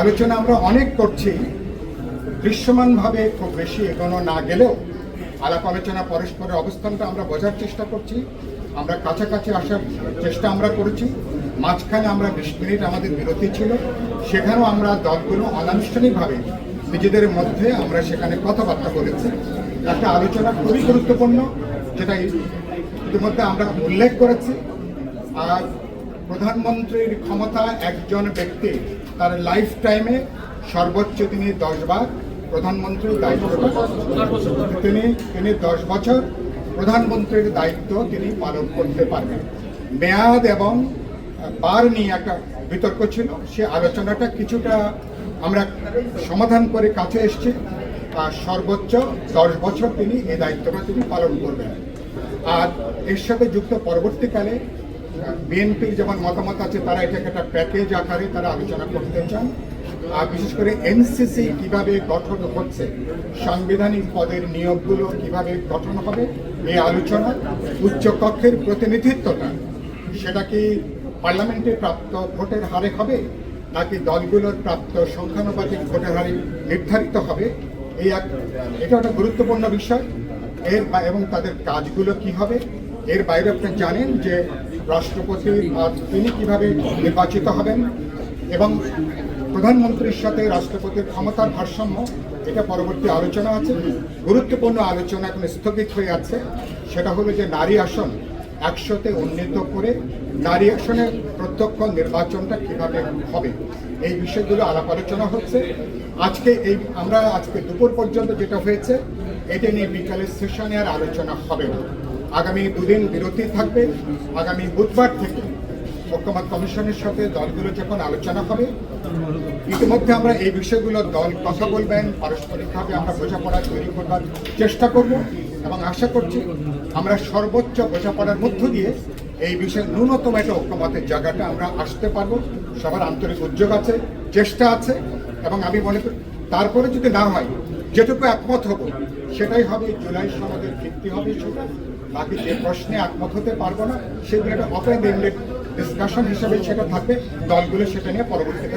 আলোচনা আমরা অনেক করছি। দৃশ্যমানভাবে খুব বেশি এগোনো না গেলেও আলাপ আলোচনা পরস্পরের অবস্থানটা আমরা বোঝার চেষ্টা করছি। আমরা কাছাকাছি আসার চেষ্টা আমরা করেছি। মাঝখানে আমরা বিশ মিনিট আমাদের বিরতি ছিল। সেখানেও আমরা দলগুলো অনানুষ্ঠানিকভাবে নিজেদের মধ্যে আমরা সেখানে কথাবার্তা বলেছি। একটা আলোচনা খুবই গুরুত্বপূর্ণ, যেটা ইতিমধ্যে আমরা উল্লেখ করেছি। আর প্রধানমন্ত্রীর ক্ষমতা একজন ব্যক্তি তার লাইফ টাইমে সর্বোচ্চ তিনি দশবার প্রধানমন্ত্রীর দায়িত্ব তিনি তিনি দশ বছর প্রধানমন্ত্রীর দায়িত্ব তিনি পালন করতে পারবেন। মেয়াদ এবং বার নিয়ে একটা বিতর্ক ছিল, সে আলোচনাটা কিছুটা আমরা সমাধান করে কাছে এসেছি। আর সর্বোচ্চ দশ বছর তিনি এই দায়িত্বটা তিনি পালন করবেন। আর এর সাথে যুক্ত পরবর্তীকালে বিএনপির যেমন মতামত আছে, তারা এটাকে একটা প্যাকেজ আকারে তারা আলোচনা করতে চান। আর বিশেষ করে এনসিসি কীভাবে গঠন হচ্ছে, সাংবিধানিক পদের নিয়োগগুলো কীভাবে গঠন হবে, এই আলোচনা উচ্চকক্ষের প্রতিনিধিত্বটা, সেটা কি পার্লামেন্টে প্রাপ্ত ভোটের হারে হবে, নাকি দলগুলোর প্রাপ্ত সংখ্যানুপাতিক ভোটের হারে নির্ধারিত হবে, এই এক এটা একটা গুরুত্বপূর্ণ বিষয়। এর এবং তাদের কাজগুলো কি হবে এর বাইরে আপনি জানেন যে রাষ্ট্রপতি তিনি কীভাবে নির্বাচিত হবেন এবং প্রধানমন্ত্রীর সাথে রাষ্ট্রপতির ক্ষমতার ভারসাম্য, এটা পরবর্তী আলোচনা আছে। গুরুত্বপূর্ণ আলোচনা এখন স্থগিত হয়ে আছে। সেটা হলো যে নারী আসন একশোতে উন্নীত করে নারী আসনের প্রত্যক্ষ নির্বাচনটা কীভাবে হবে, এই বিষয়গুলো আলাপ আলোচনা হচ্ছে। আজকে এই, আমরা আজকে দুপুর পর্যন্ত যেটা হয়েছে, এটা নিয়ে বিকালের সেশনে আর আলোচনা হবে না। আগামী দুদিন বিরতি থাকবে। আগামী বুধবার থেকে ঐক্যমত কমিশনের সাথে দলগুলো যখন আলোচনা হবে, ইতিমধ্যে আমরা এই বিষয়গুলো দল কথা বলবেন, পারস্পরিকভাবে আমরা বোঝাপড়া তৈরি করবার চেষ্টা করব এবং আশা করছি আমরা সর্বোচ্চ বোঝাপড়ার মধ্য দিয়ে এই বিষয়ে ন্যূনতম একটা ঐক্যমতের জায়গাটা আমরা আসতে পারব। সবার আন্তরিক উদ্যোগ আছে, চেষ্টা আছে এবং আমি মনে করি, তারপরে যদি না হয় যেটুকু একমত হব, সেটাই হবে, জুলাই সমাজের ভিত্তি হবে সেটা। বাকি যে প্রশ্নে একমত হতে পারব না, সেগুলো একটা অপেন ডিসকাশন হিসেবে সেটা থাকবে, দলগুলো সেটা নিয়ে পরবর্তীতে